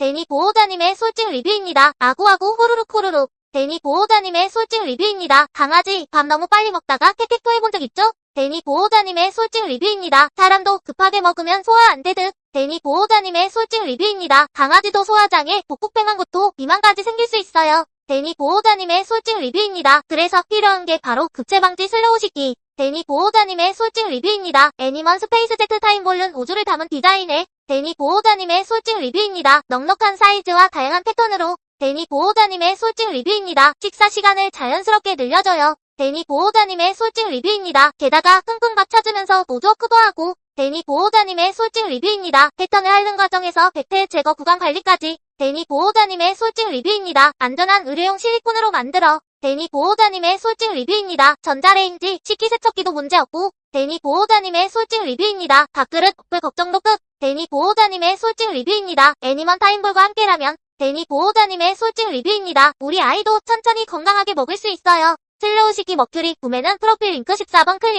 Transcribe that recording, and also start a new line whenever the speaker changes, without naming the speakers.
데니 보호자님의 솔직 리뷰입니다. 아구아구 호루룩 호루룩. 데니 보호자님의 솔직 리뷰입니다. 강아지 밥 너무 빨리 먹다가 깨끗도 해본 적 있죠? 데니 보호자님의 솔직 리뷰입니다. 사람도 급하게 먹으면 소화 안 되듯. 데니 보호자님의 솔직 리뷰입니다. 강아지도 소화장애, 복국팽한 것도 비만까지 생길 수 있어요. 데니 보호자님의 솔직 리뷰입니다. 그래서 필요한 게 바로 급체방지 슬로우 식기. 데니 보호자님의 솔직 리뷰입니다. 애니먼 스페이스 제트 타임 볼룬 우주를 담은 디자인에 데니 보호자님의 솔직 리뷰입니다. 넉넉한 사이즈와 다양한 패턴으로 데니 보호자님의 솔직 리뷰입니다. 식사 시간을 자연스럽게 늘려줘요. 데니 보호자님의 솔직 리뷰입니다. 게다가 끙끙밥 찾으면서 노즈워크도 하고 데니 보호자님의 솔직 리뷰입니다. 패턴을 핥는 과정에서 백태 제거 구간 관리까지 데니 보호자님의 솔직 리뷰입니다. 안전한 의료용 실리콘으로 만들어 데니 보호자님의 솔직 리뷰입니다. 전자레인지, 식기세척기도 문제없고 데니 보호자님의 솔직 리뷰입니다. 밥그릇, 그 걱정도 끝. 데니 보호자님의 솔직 리뷰입니다. 애니먼 타임볼과 함께라면 데니 보호자님의 솔직 리뷰입니다. 우리 아이도 천천히 건강하게 먹을 수 있어요. 슬로우 식기 머큐리 구매는 프로필 링크 14번 클릭.